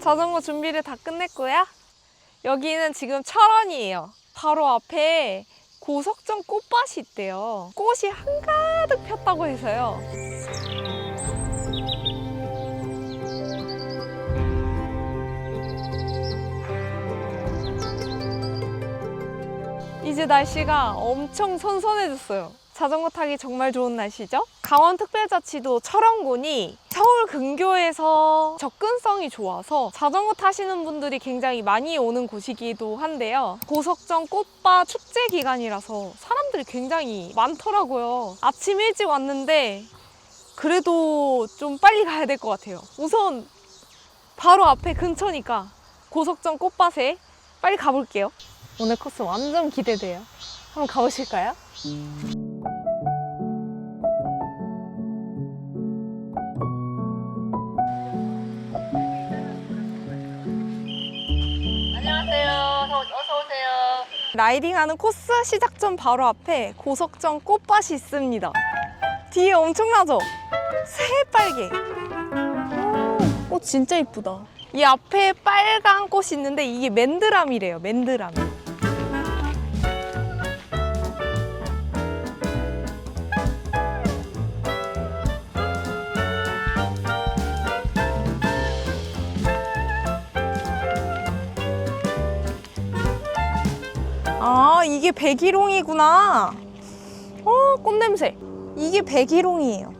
자전거 준비를 다 끝냈고요. 여기는 지금 철원이에요. 바로 앞에 고석정 꽃밭이 있대요. 꽃이 한가득 폈다고 해서요. 이제 날씨가 엄청 선선해졌어요. 자전거 타기 정말 좋은 날씨죠? 강원특별자치도 철원군이 서울 근교에서 접근성이 좋아서 자전거 타시는 분들이 굉장히 많이 오는 곳이기도 한데요. 고석정 꽃밭 축제 기간이라서 사람들이 굉장히 많더라고요. 아침 일찍 왔는데 그래도 좀 빨리 가야 될 것 같아요. 우선 바로 앞에 근처니까 고석정 꽃밭에 빨리 가볼게요. 오늘 코스 완전 기대돼요. 한번 가보실까요? 라이딩하는 코스 시작점 바로 앞에 고석정 꽃밭이 있습니다. 뒤에 엄청나죠? 새빨개. 오, 꽃 진짜 이쁘다. 이 앞에 빨간 꽃이 있는데 이게 맨드람이래요. 맨드람. 이게 백일홍이구나. 어, 꽃냄새. 이게 백일홍이에요.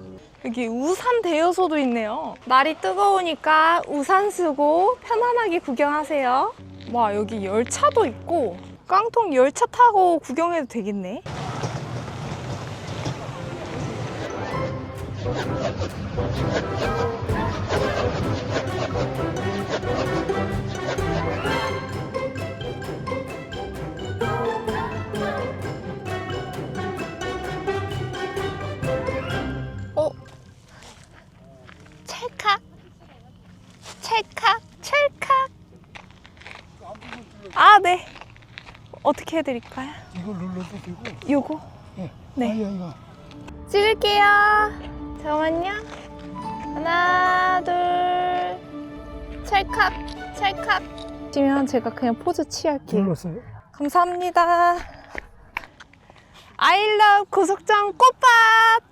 여기 우산 대여소도 있네요. 날이 뜨거우니까 우산 쓰고 편안하게 구경하세요. 와, 여기 열차도 있고 깡통 열차 타고 구경해도 되겠네. 아 네 어떻게 해드릴까요? 이거 눌러도 되고. 요거 네. 네. 아이야, 이거. 찍을게요 잠깐만요 하나 둘 찰칵 찰칵 지면 제가 그냥 포즈 취할게요 눌렀어요. 감사합니다 아이러브 고속정 꽃밭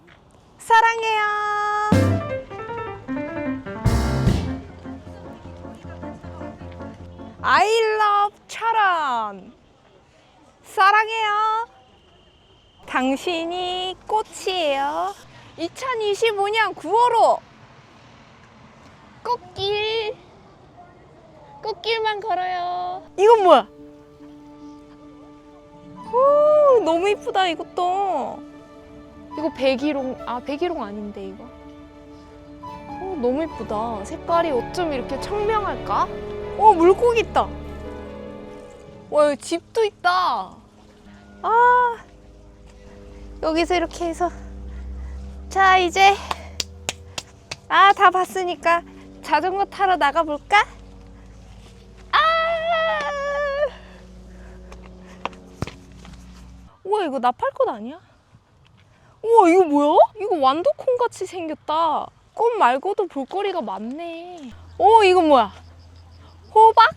사랑해요 아이러브 철원 사랑해요 당신이 꽃이에요 2025년 9월호 꽃길 꽃길만 걸어요 이건 뭐야 오, 너무 이쁘다 이것도. 이거 백일홍 아 백일홍 아닌데 이거. 오, 너무 이쁘다. 색깔이 어쩜 이렇게 청명할까? 오 물고기 있다. 와 여기 집도 있다. 아 여기서 이렇게 해서 자 이제 아 다 봤으니까 자전거 타러 나가 볼까? 아. 우와 이거 나팔꽃 아니야? 우와 이거 뭐야? 이거 완도콩 같이 생겼다. 꽃 말고도 볼거리가 많네. 오 이거 뭐야? 호박?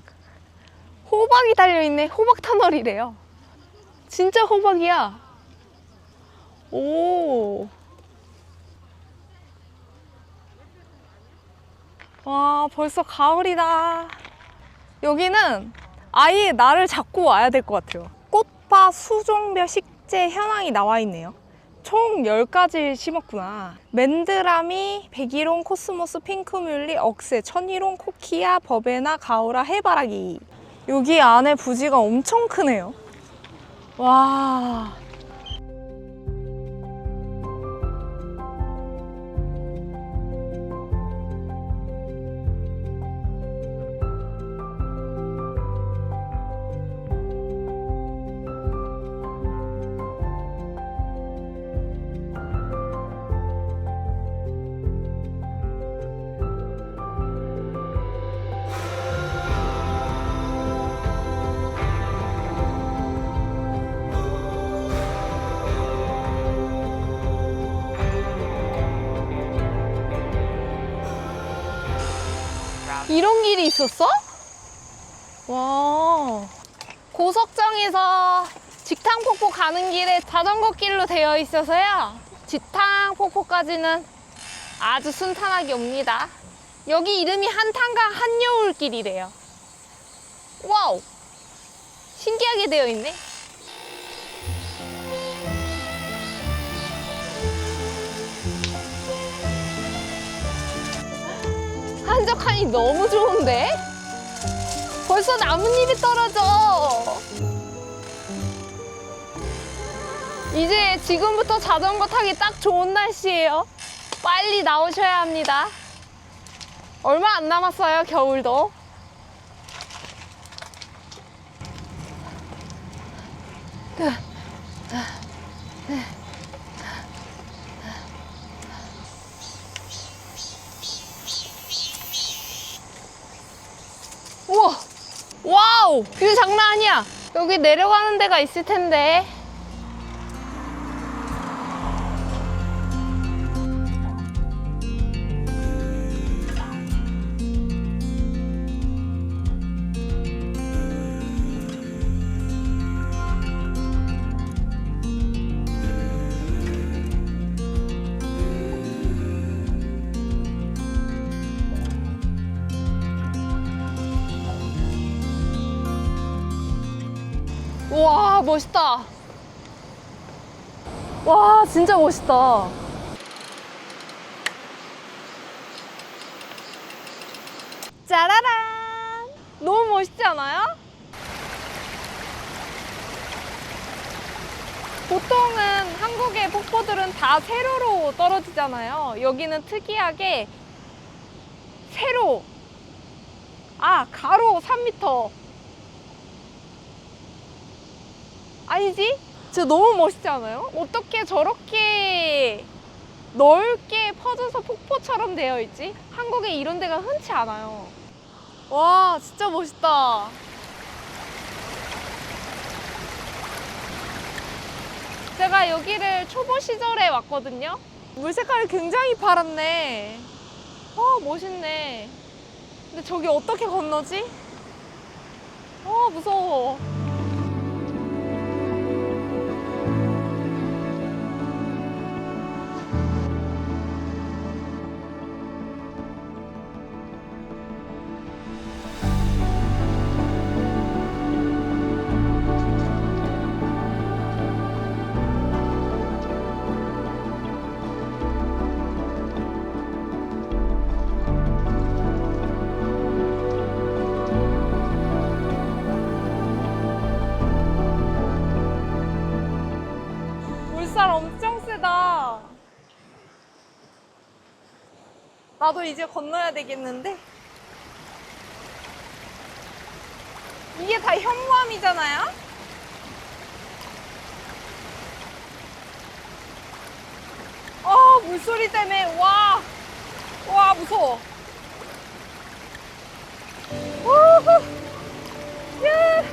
호박이 달려 있네. 호박 터널이래요. 진짜 호박이야. 오. 와 벌써 가을이다. 여기는 아예 나를 잡고 와야 될 것 같아요. 꽃밭 수종별 식재 현황이 나와 있네요. 총 10가지 심었구나. 맨드라미, 백일홍, 코스모스, 핑크뮬리, 억새, 천일홍, 코키아, 버베나, 가오라, 해바라기. 여기 안에 부지가 엄청 크네요. 와. 길이 있었어? 와. 고석정에서 직탕폭포 가는 길에 자전거 길로 되어 있어서요. 직탕폭포까지는 아주 순탄하게 옵니다. 여기 이름이 한탄강 한여울길이래요. 와우. 신기하게 되어 있네. 한적하니 너무 좋은데? 벌써 나뭇잎이 떨어져. 이제 지금부터 자전거 타기 딱 좋은 날씨예요. 빨리 나오셔야 합니다. 얼마 안 남았어요, 겨울도. 우와! 와우! 뷰 장난 아니야! 여기 내려가는 데가 있을 텐데. 진짜 멋있다. 짜라란! 너무 멋있지 않아요? 보통은 한국의 폭포들은 다 세로로 떨어지잖아요. 여기는 특이하게 세로, 아, 가로 3m. 아니지? 진짜 너무 멋있지 않아요? 어떻게 저렇게 넓게 퍼져서 폭포처럼 되어 있지? 한국에 이런 데가 흔치 않아요. 와, 진짜 멋있다. 제가 여기를 초보 시절에 왔거든요. 물 색깔이 굉장히 파랗네. 어, 멋있네. 근데 저기 어떻게 건너지? 어, 무서워. 나도 이제 건너야 되겠는데? 이게 다 현무암이잖아요? 아, 물소리 때문에, 와, 와, 무서워. 우후. 야.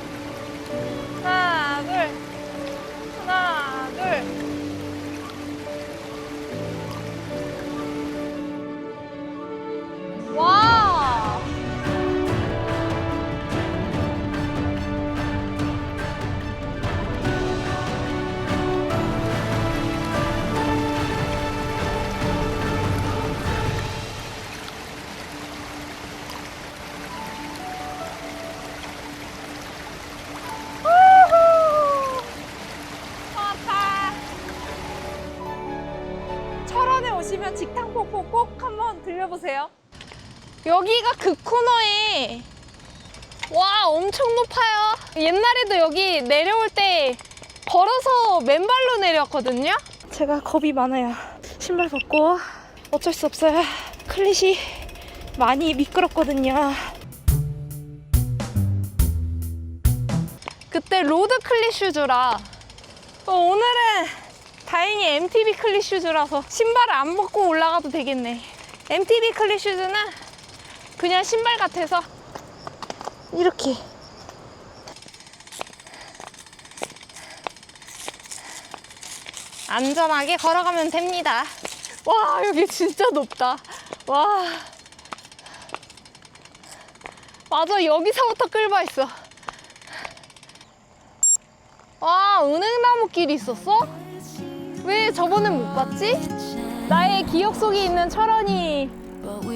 여기가 그 코너에 와 엄청 높아요. 옛날에도 여기 내려올 때 걸어서 맨발로 내렸거든요. 제가 겁이 많아요. 신발 벗고 어쩔 수 없어요. 클릿이 많이 미끄럽거든요. 그때 로드 클릿 슈즈라 어, 오늘은 다행히 MTB 클릿 슈즈라서 신발을 안 벗고 올라가도 되겠네. MTB 클릿 슈즈는 그냥 신발 같아서 이렇게 안전하게 걸어가면 됩니다. 와 여기 진짜 높다. 와 맞아, 여기서부터 끌바 있어. 와, 은행나무 길이 있었어? 왜 저번엔 못 봤지? 나의 기억 속에 있는 철원이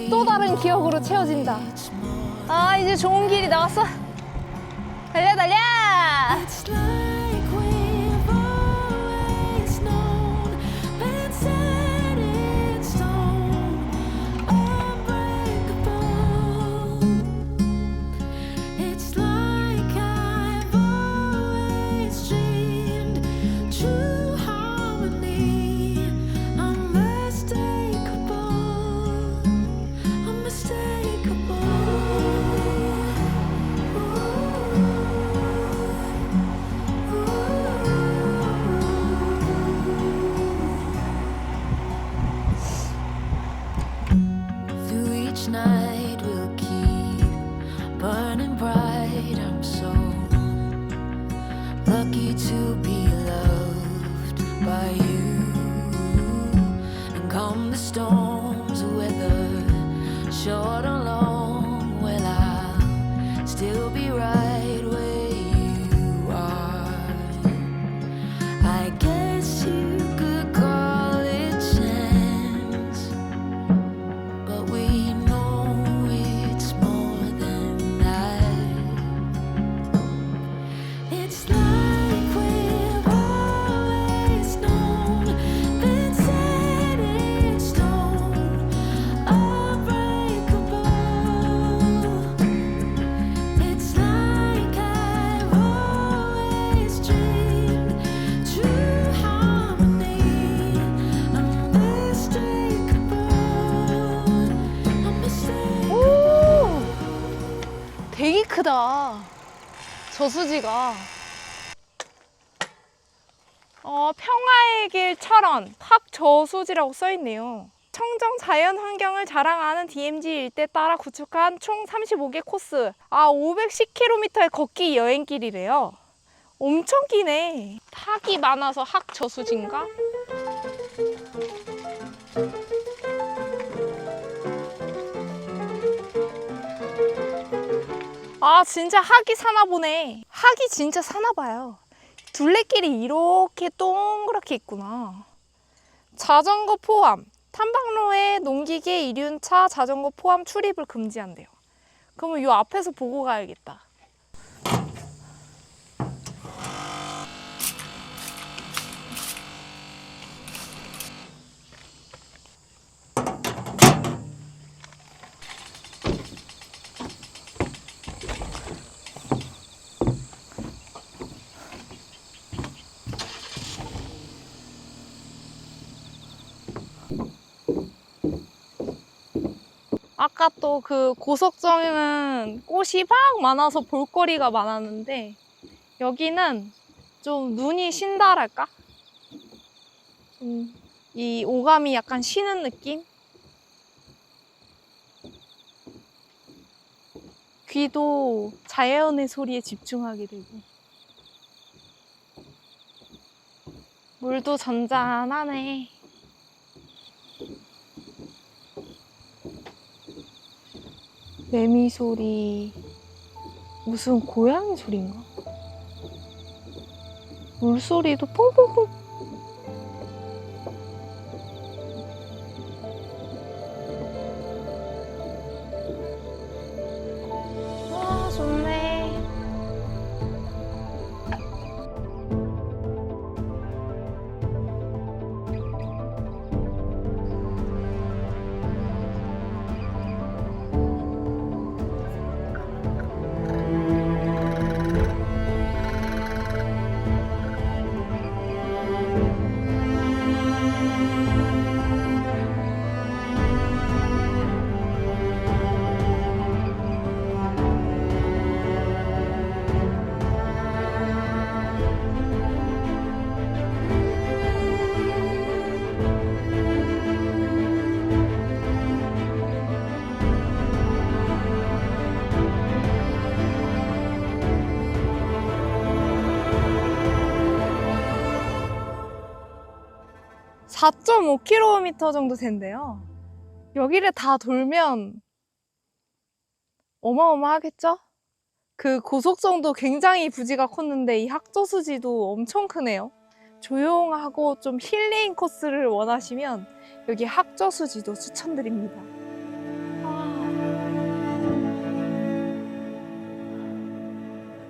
또 다른 기억으로 채워진다. 아, 이제 좋은 길이 나왔어. 달려, 달려! 저수지가. 어, 평화의 길 철원 팝 저수지라고 써 있네요. 청정 자연 환경을 자랑하는 DMZ 일대 따라 구축한 총 35개 코스. 아, 510km의 걷기 여행길이래요. 엄청 기네. 탁이 많아서 학 저수지인가? 아 진짜 학이 사나 보네. 학이 진짜 사나 봐요. 둘레길이 이렇게 동그랗게 있구나. 자전거 포함. 탐방로에 농기계 이륜차 자전거 포함 출입을 금지한대요. 그러면 이 앞에서 보고 가야겠다 아까 또 그 고석정에는 꽃이 막 많아서 볼거리가 많았는데 여기는 좀 눈이 쉰다랄까? 좀이 오감이 약간 쉬는 느낌? 귀도 자연의 소리에 집중하게 되고 물도 잔잔하네. 매미 소리, 무슨 고양이 소리인가? 물소리도 퐁퐁퐁. (4.5km) 정도 된대요 여기를 다 돌면 어마어마하겠죠? 그 고속정도 굉장히 부지가 컸는데 이 학저수지도 엄청 크네요. 조용하고 좀 힐링 코스를 원하시면 여기 학저수지도 추천드립니다.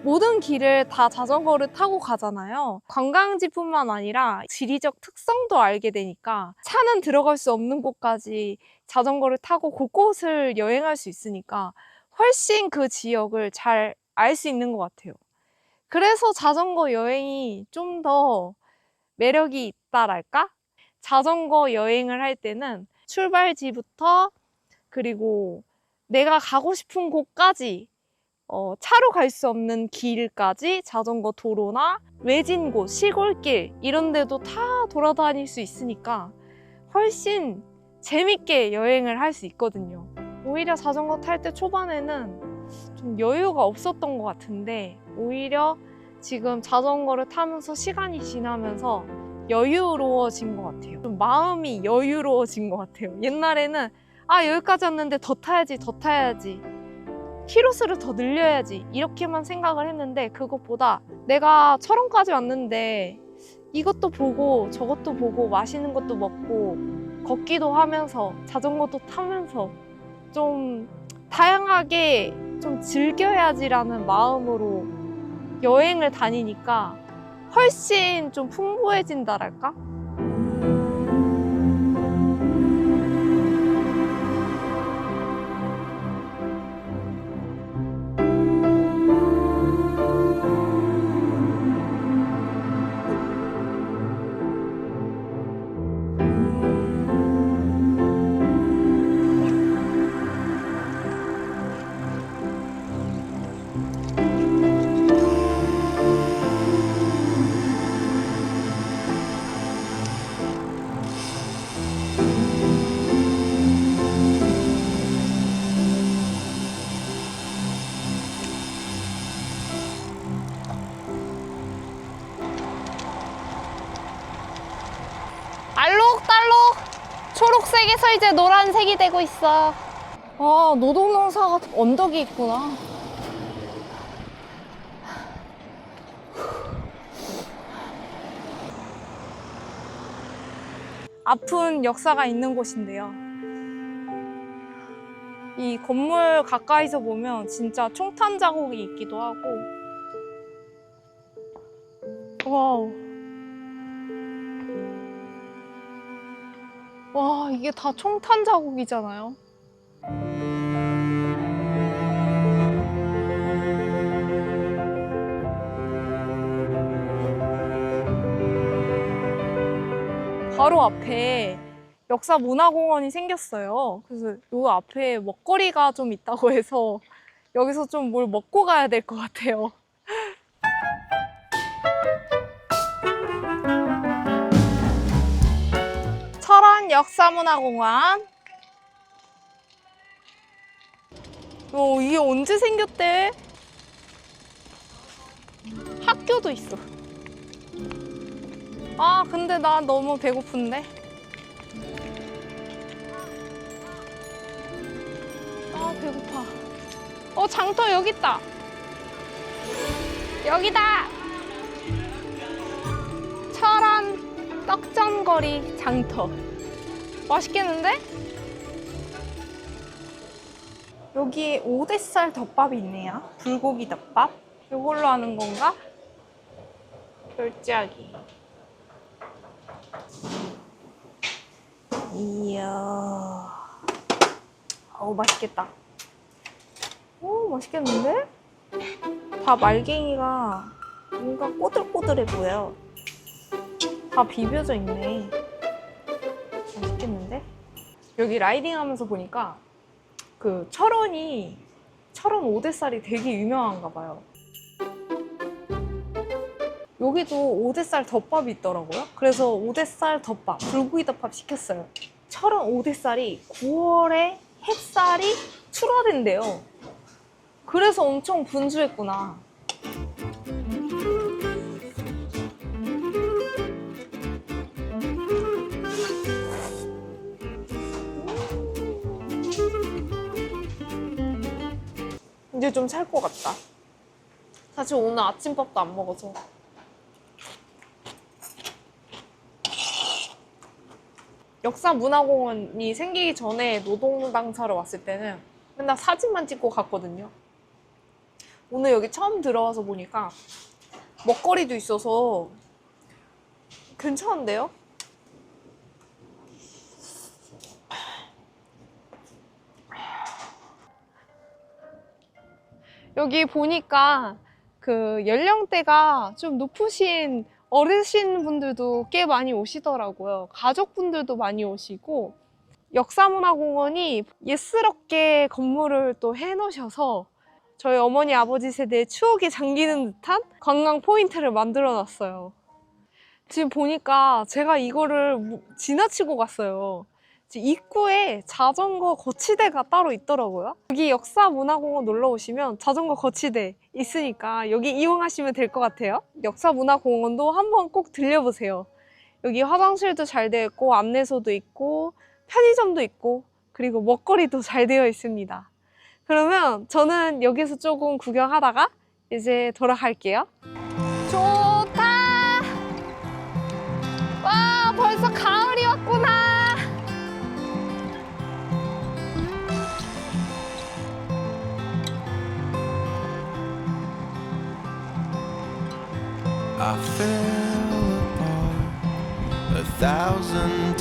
모든 길을 다 자전거를 타고 가잖아요. 관광지뿐만 아니라 지리적 특성도 알게 되니까 차는 들어갈 수 없는 곳까지 자전거를 타고 곳곳을 여행할 수 있으니까 훨씬 그 지역을 잘 알 수 있는 것 같아요. 그래서 자전거 여행이 좀 더 매력이 있다랄까? 자전거 여행을 할 때는 출발지부터 그리고 내가 가고 싶은 곳까지 어, 차로 갈 수 없는 길까지 자전거 도로나 외진 곳, 시골길 이런 데도 다 돌아다닐 수 있으니까 훨씬 재밌게 여행을 할 수 있거든요. 오히려 자전거 탈 때 초반에는 좀 여유가 없었던 것 같은데 오히려 지금 자전거를 타면서 시간이 지나면서 여유로워진 것 같아요. 좀 마음이 여유로워진 것 같아요. 옛날에는 아 여기까지 왔는데 더 타야지 더 타야지 키로수를 더 늘려야지 이렇게만 생각을 했는데 그것보다 내가 철원까지 왔는데 이것도 보고 저것도 보고 맛있는 것도 먹고 걷기도 하면서 자전거도 타면서 좀 다양하게 좀 즐겨야지라는 마음으로 여행을 다니니까 훨씬 좀 풍부해진다랄까? 초록색에서 이제 노란색이 되고 있어. 아, 노동농사가 언덕이 있구나. 아픈 역사가 있는 곳인데요. 이 건물 가까이서 보면 진짜 총탄 자국이 있기도 하고. 와우. 와, 이게 다 총탄 자국이잖아요. 바로 앞에 역사 문화공원이 생겼어요. 그래서 요 앞에 먹거리가 좀 있다고 해서 여기서 좀 뭘 먹고 가야 될 것 같아요. 역사문화공원. 어, 이게 언제 생겼대? 학교도 있어. 아, 근데 나 너무 배고픈데? 아, 배고파. 어, 장터 여기 있다. 여기다! 철원 떡전거리 장터. 맛있겠는데? 여기 오대살 덮밥이 있네요. 불고기 덮밥. 이걸로 하는 건가? 별짜기. 이야. 어우, 맛있겠다. 오, 맛있겠는데? 밥 알갱이가 뭔가 꼬들꼬들해 보여. 다 비벼져 있네. 여기 라이딩 하면서 보니까 그 철원이 철원 오대살이 되게 유명한가 봐요. 여기도 오대살 덮밥이 있더라고요. 그래서 오대살 덮밥, 불고기 덮밥 시켰어요. 철원 오대살이 9월에 햇살이 출하된대요. 그래서 엄청 분주했구나. 이제 좀 살 것 같다. 사실 오늘 아침밥도 안 먹어서. 역사문화공원이 생기기 전에 노동당사로 왔을 때는 맨날 사진만 찍고 갔거든요. 오늘 여기 처음 들어와서 보니까 먹거리도 있어서 괜찮은데요? 여기 보니까 그 연령대가 좀 높으신 어르신 분들도 꽤 많이 오시더라고요. 가족분들도 많이 오시고 역사문화공원이 예스럽게 건물을 또 해놓으셔서 저희 어머니 아버지 세대의 추억이 잠기는 듯한 관광 포인트를 만들어 놨어요. 지금 보니까 제가 이거를 무- 지나치고 갔어요. 입구에 자전거 거치대가 따로 있더라고요. 여기 역사문화공원 놀러 오시면 자전거 거치대 있으니까 여기 이용하시면 될 것 같아요. 역사문화공원도 한번 꼭 들려보세요. 여기 화장실도 잘 되어 있고 안내소도 있고 편의점도 있고 그리고 먹거리도 잘 되어 있습니다. 그러면 저는 여기서 조금 구경하다가 이제 돌아갈게요.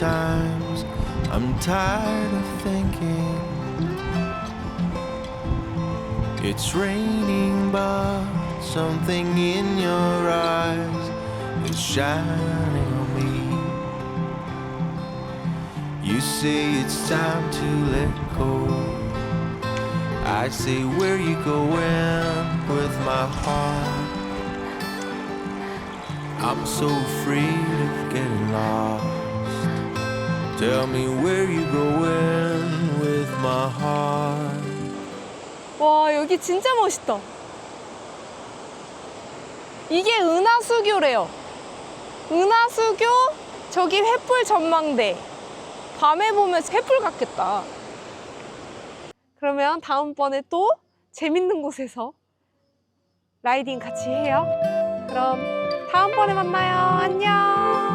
Times. I'm tired of thinking it's raining, but something in your eyes is shining on me. You say it's time to let go. I say, Where you going with my heart? I'm so afraid of getting lost. Tell me where you going with my heart. 와, 여기 진짜 멋있다. 이게 은하수교래요. 은하수교, 저기 횃불 전망대. 밤에 보면 횃불 같겠다. 그러면 다음번에 또 재밌는 곳에서 라이딩 같이 해요. 그럼 다음번에 만나요. 안녕.